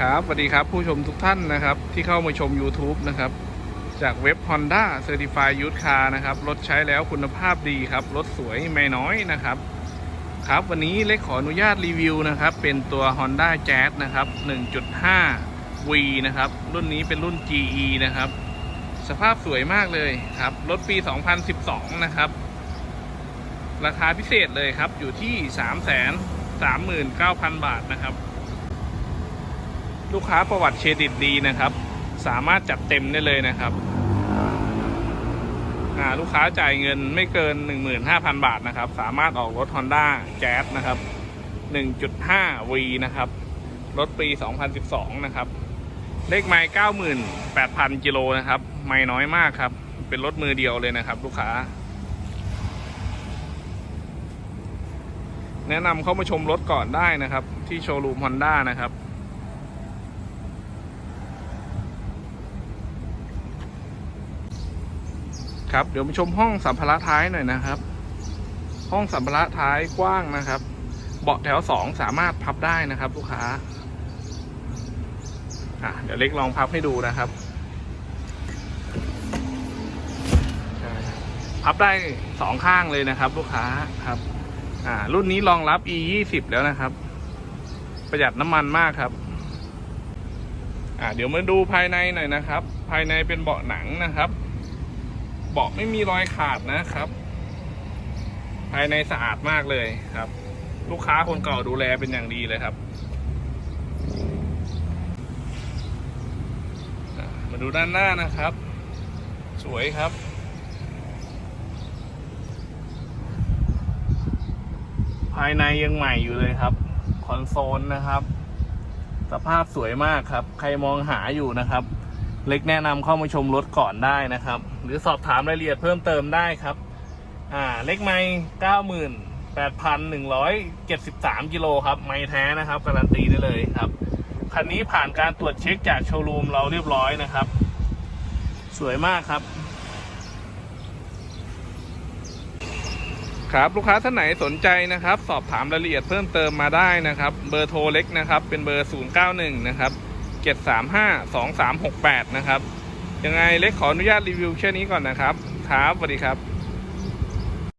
ครับสวัสดีครับผู้ชมทุกท่านนะครับ ที่เข้ามาชม YouTube นะครับ จากเว็บ Honda Certified Used Car นะครับ รถใช้แล้วคุณภาพดีครับ รถสวยไม่น้อยนะครับ ครับวันนี้เล็กขออนุญาตรีวิวนะครับ เป็นตัว Honda Jazz นะครับ 1.5 V นะครับ รุ่นนี้เป็นรุ่น GE นะครับ สภาพสวยมากเลยครับ รถปี 2012 นะครับ ราคาพิเศษเลยครับอยู่ที่ 339,000 บาทนะครับ ลูกค้าประวัติเครดิตดีนะครับ สามารถจัดเต็มได้เลยนะครับลูกค้าจ่ายเงินไม่เกิน 15,000 บาทนะครับ สามารถออกรถ Honda Jazz นะครับ 1.5 V นะครับ รถปี 2012 นะครับ เลขไมล์98,000 กิโลนะครับ ไม่น้อยมากครับ เป็นรถมือเดียวเลยนะครับ ลูกค้า แนะนำเข้ามาชมรถก่อนได้นะครับ ที่โชว์รูม Honda นะครับ ครับ เดี๋ยวมาชมห้องสัมภาระท้ายหน่อยนะครับ ห้องสัมภาระท้ายกว้างนะครับ เบาะแถวสองสามารถพับได้นะครับลูกค้าอะเดี๋ยวเล็กลองพับให้ดูนะครับ พับได้สองข้างเลยนะครับ ลูกค้าครับ อ่า รุ่นนี้รองรับ e 2 0แล้วนะครับ ประหยัดน้ำมันมากครับอ่าเดี๋ยวมาดูภายในหน่อยนะครับ ภายในเป็นเบาะหนังนะครับ เบาะไม่มีรอยขาดนะครับ ภายในสะอาดมากเลยครับ ลูกค้าคนเก่าดูแลเป็นอย่างดีเลยครับ มาดูด้านหน้านะครับ สวยครับภายในยังใหม่อยู่เลยครับ คอนโซลนะครับ สภาพสวยมากครับ ใครมองหาอยู่นะครับ เล็กแนะนำเข้ามาชมรถก่อนได้นะครับ หรือสอบถามรายละเอียดเพิ่มเติมได้ครับ อ่า เล็กไม่เก้าหมื่นแปดพันหนึ่งร้อยเจ็ดสิบสามกิโลครับ ไม่แท้นะครับ การันตีได้เลยครับ คันนี้ผ่านการตรวจเช็คจากโชว์รูมเราเรียบร้อยนะครับ สวยมากครับ ครับลูกค้าท่านไหนสนใจนะครับ สอบถามรายละเอียดเพิ่มเติมมาได้นะครับ เบอร์โทรเล็กนะครับ เป็นเบอร์ 091 นะครับ 735 2368 นะครับ ยังไงเล็กขออนุญาตรีวิวแค่นี้ก่อนนะครับ ครับสวัสดีครับ